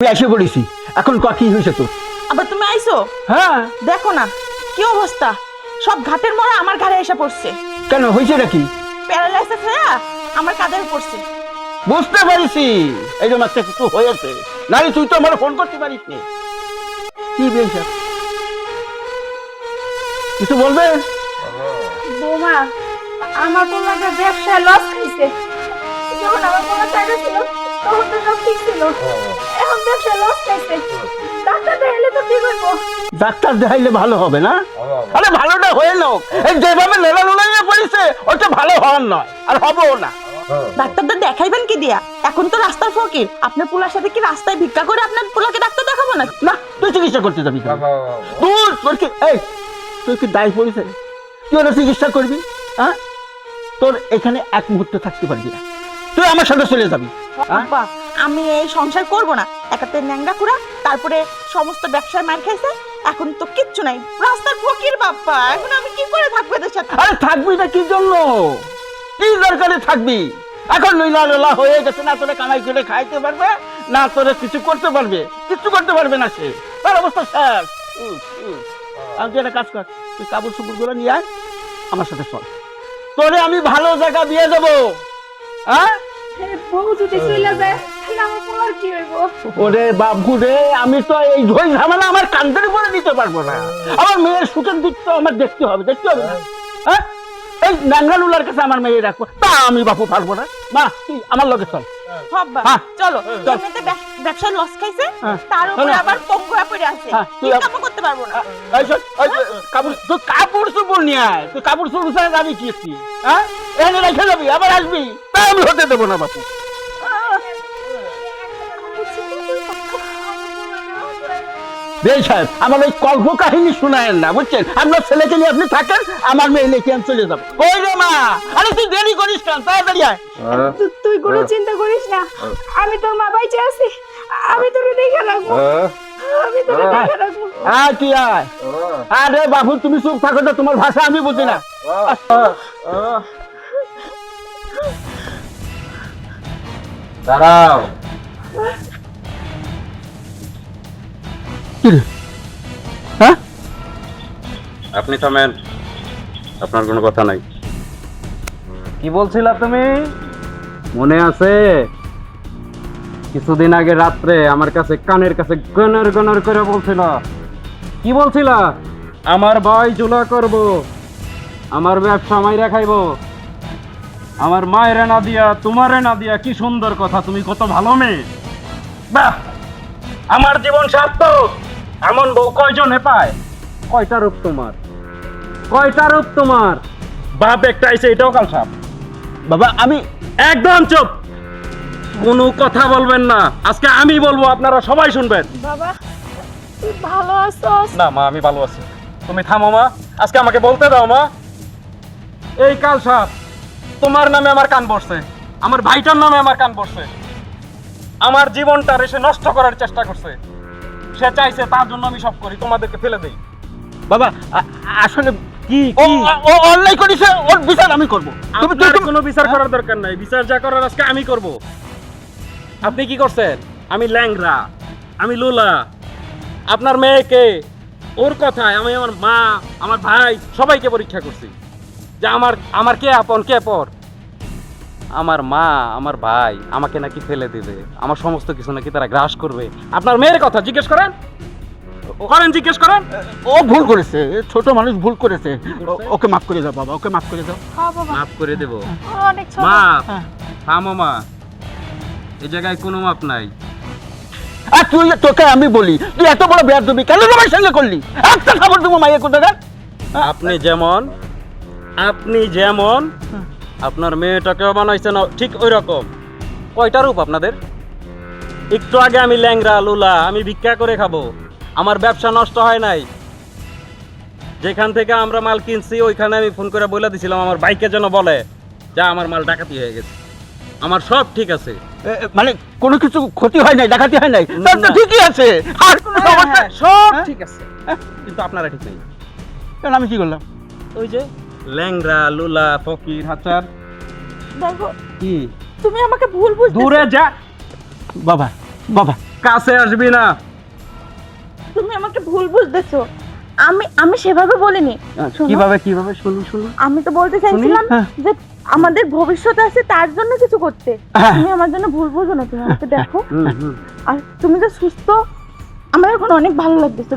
আমি এসে পড়েছি এখন ক কি হয়েছে তো আবার তুমি আইছো হ্যাঁ। দেখো না কি অবস্থা? সব ঘাটের মরা আমার ঘাড়ে এসে পড়ছে। কেন হয়েছে নাকি? প্যারালাইসিস হয়ে আমার কাঁধে পড়ছে। বুঝতে পারিছি এই জন্য একটা কিছু হয়েছে নারী তুই তো আমার ফোন করতে পারিস নি। কি বেশ কিছু বলবে? বৌমা আমার পোলাটা ব্যবসায় লস খাইছে যখন আমার পোলা টাকা ছিল তখন তো সব ঠিক ছিল। লস ডাক্তার দেখাইলে তো ঠিক হইব? ডাক্তার দেখাইলে ভালো হবে না? আরে ভালোটা হয়ে লোক এই যেভাবে লেলা লুলাইয়ে পড়েছে ওটা ভালো হওয়ার নয় আর হবেও না। ডাক্তারটা দেখাইবেন কি দিয়া? এখন তো রাস্তার ফকির। আপনার পোলার সাথে কি রাস্তায় ভিক্ষা করে আপনার পোলাকে ডাক্তার দেখাবো না না তুই চিকিৎসা করতে যাবি দূর তোর কি এই তুই কি দায় পড়েছে? তুই ওরা চিকিৎসা করবি? হ্যাঁ? তোর এখানে এক মুহূর্ত থাকতে পারবি না। তুই আমার সাথে চলে যাবি। হ্যাঁ? আমি এই সংসার করব না। একাতে ন্যাংরা কুড়া তারপরে সমস্ত ব্যবসায় মার খাইছে এখন তো কিচ্ছু নাই। রাস্তার ফকির বাপ্পা এখন আমি কি করে থাকব এদের সাথে? আরে থাকবি না কি জন্য? কি দরকারে থাকবি? এখন লীলা লোলা হয়ে গেছে না তোরে কামাই করে খাইতে পারবে না তোরে কিছু করতে পারবে কিছু করতে পারবে না সে। তার অবস্থা শেষ। আমি তুই একটা কাজ কর তুই কাপড় চুপড়গুলো নিয়ে আয় আমার সাথে চল। তোরে আমি ভালো জায়গা দিয়ে দেবো। হ্যাঁ? বউ যদি চলে যায় ওরে বাবু রে আমি তো এই ঝই ঝামেলা আমার কান্দের উপরে দিতে পারব না। আমার মেয়ের সুখের দিক তো আমার দেখতে হবে দেখতে হবে না। হ্যাঁ? এই কাছে আমার মেয়ে রাখব তা আমি বাপু পারব না। মা তুই আমার লগে চল। হ্যাঁ। চলো। লস খাইছে হ্যাঁ। তার উপরে আবার পঙ্গু পড়ে আছে। হ্যাঁ, তুই কাপড় করতে পারব না। এই শোন, এই যে, কাপড় তুই কাপড় চুপড় নিয়ে আয়। তুই কাপড় চুপড় যাবি কি হ্যাঁ? রেখে যাবি আবার আসবি। তা আমি হতে দেবো না বাপু। বেশ সাহেব আমার ওই কল্প কাহিনী শোনায়েন না বুঝছেন? আপনার ছেলেকে নিয়ে আপনি থাকেন আমার মেয়ে লেখে আমি চলে যাব। ওই রে মা? আরে তুই দেরি করিস কেন? তাড়াতাড়ি আয়। তুই কোনো চিন্তা করিস না। আমি তোর মা বাইচে আছি। আমি তোরে দেখে রাখব। আমি তোরে দেখে রাখব। আয় তুই আয়। আরে বাবু তুমি চুপ থাকো তো তোমার ভাষা আমি বুঝি না। দাঁড়াও। কি রে? হ্যাঁ? আপনি থামেন। আপনার কোনো কথা নাই। কি বলছিলা তুমি? মনে আছে কিছুদিন আগে রাত্রে আমার কাছে কানের কাছে গনর গনর করে বলছিল। কি বলছিল? আমার ভাই জুলা করব আমার ব্যবসা মাইরা খাইব আমার মায়ের না দিয়া তোমারে না দিয়া কি সুন্দর কথা তুমি কত ভালো মেয়ে। বাহ! আমার জীবন সার্থক। এমন বউ কয়জনে পায়? কয়টা রূপ তোমার? কয়টা রূপ তোমার? বাপ একটা আইছে এটাও কাল সাপ। বাবা আমি একদম চুপ। কোনো কথা বলবেন না। আজকে আমি বলব আপনারা সবাই শুনবেন। বাবা তুই ভালো আছস না মা আমি ভালো আছি। তুমি থামো মা। আজকে আমাকে বলতে দাও মা। এই কাল সাপ তোমার নামে আমার কান পড়ছে আমার ভাইটার নামে আমার কান পড়ছে আমার জীবনটা সে নষ্ট করার চেষ্টা করছে। সে চাইছে তার জন্য আমি সব করি তোমাদেরকে ফেলে দেই। বাবা আসলে কি ও ও অন্যায় ওর বিচার আমি করব। তুমি তুমি- কোনো বিচার করার দরকার নাই। বিচার যা করার আজকে আমি করব। আপনি কি করছেন? আমি ল্যাংরা আমি লোলা। আপনার মেয়েকে ওর কথায় আমি আমার মা আমার ভাই সবাইকে পরীক্ষা করছি। যে আমার আমার কে আপন কে পর আমার মা আমার ভাই আমাকে নাকি ফেলে দিবে। আমার সমস্ত কিছু নাকি তারা গ্রাস করবে। আপনার মেয়ের কথা জিজ্ঞেস করেন? করেন জিজ্ঞেস করেন? ও ভুল করেছে। ছোট মানুষ ভুল করেছে। ওকে মাফ করে দাও বাবা ওকে মাফ করে দাও। হ্যাঁ মাফ করে দেব। ও মা হ্যাঁ। থামো মা। এই জায়গায় কোনো মাপ নাই। আর তুই তোকে আমি বলি তুই এত বড় বেয়ার দিবি কেন তোমার সঙ্গে করলি? একটা খবর দেবো মাইয়ে কোথাকার? আপনি যেমন আপনি যেমন আপনার মেয়েটাকেও বানাইছেন ঠিক ওই রকম কয়টা রূপ আপনাদের? একটু আগে আমি ল্যাংরা লুলা আমি ভিক্ষা করে খাব। আমার ব্যবসা নষ্ট হয় নাই। যেখান থেকে আমরা মাল কিনছি ওইখানে আমি ফোন করে বলে দিছিলাম আমার বাইকে যেন বলে যা আমার মাল ডাকাতি হয়ে গেছে। আমার সব ঠিক আছে। মানে কোনো কিছু ক্ষতি হয় নাই ডাকাতি হয় নাই? তো ঠিকই আছে। আর কোনো সমস্যা? সব হ্যাঁ? ঠিক আছে। কিন্তু আপনারা ঠিক নেই। কেন আমি কি করলাম? ওই যে ল্যাংরা লুলা ফকির হাচার। দেখো কি? তুমি আমাকে ভুল বুঝতে দূরে যা। বাবা বাবা। কাছে আসবি না। তুমি আমাকে ভুল বুঝতেছো। আমি আমি সেভাবে বলিনি। কীভাবে কীভাবে? শুনুন শুনুন। আমি তো বলতে চাইছিলাম হ্যাঁ। যে আমাদের ভবিষ্যৎ আছে তার জন্য কিছু করতে। হ্যাঁ। তুমি আমার জন্য ভুল বুঝো না তুমি আমাকে দেখো। আর তুমি যে সুস্থ আমার এখন অনেক ভালো লাগতেছে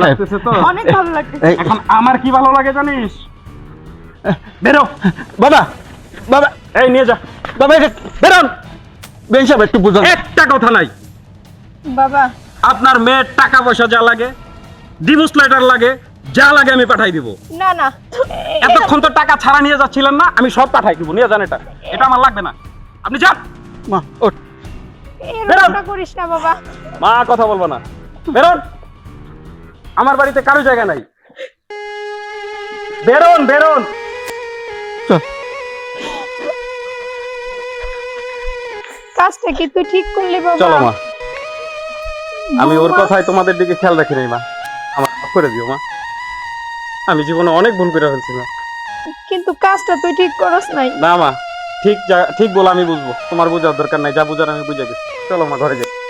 সাহেব। অনেক ভালো লাগতেছে। এই, এখন আমার কি ভালো লাগে জানিস? বেরো। বাবা বাবা। এই নিয়ে যা। বাবা এটা বেরোন। সাহেব একটু বুঝুন। একটা কথা নাই। বাবা। আপনার মেয়ের টাকা পয়সা যা লাগে ডিভোর্স লেটার লাগে যা লাগে আমি পাঠাই দিব। না না। এতক্ষণ তো টাকা ছাড়া নিয়ে যাচ্ছিলেন না আমি সব পাঠাই দিব। নিয়ে যান এটা। এটা আমার লাগবে না। আপনি যান। মা ওঠ। করিস না বাবা। মা কথা বলব না। বেরোন। আমার বাড়িতে কারও জায়গা নাই। বেরোন বেরোন। কাজটা কি তুই ঠিক করলি বাবা? চলো মা। আমি ওর কথায় তোমাদের দিকে খেয়াল রাখি নাই মা। আমার মাফ করে দিও মা। আমি জীবনে অনেক ভুল করে ফেলছি মা। কিন্তু কাজটা তুই ঠিক করস নাই। না মা। ঠিক ঠিক বলে আমি বুঝব। তোমার বোঝার দরকার নাই। যা বুঝার আমি বুঝে গেছি। চলো মা ঘরে যাই।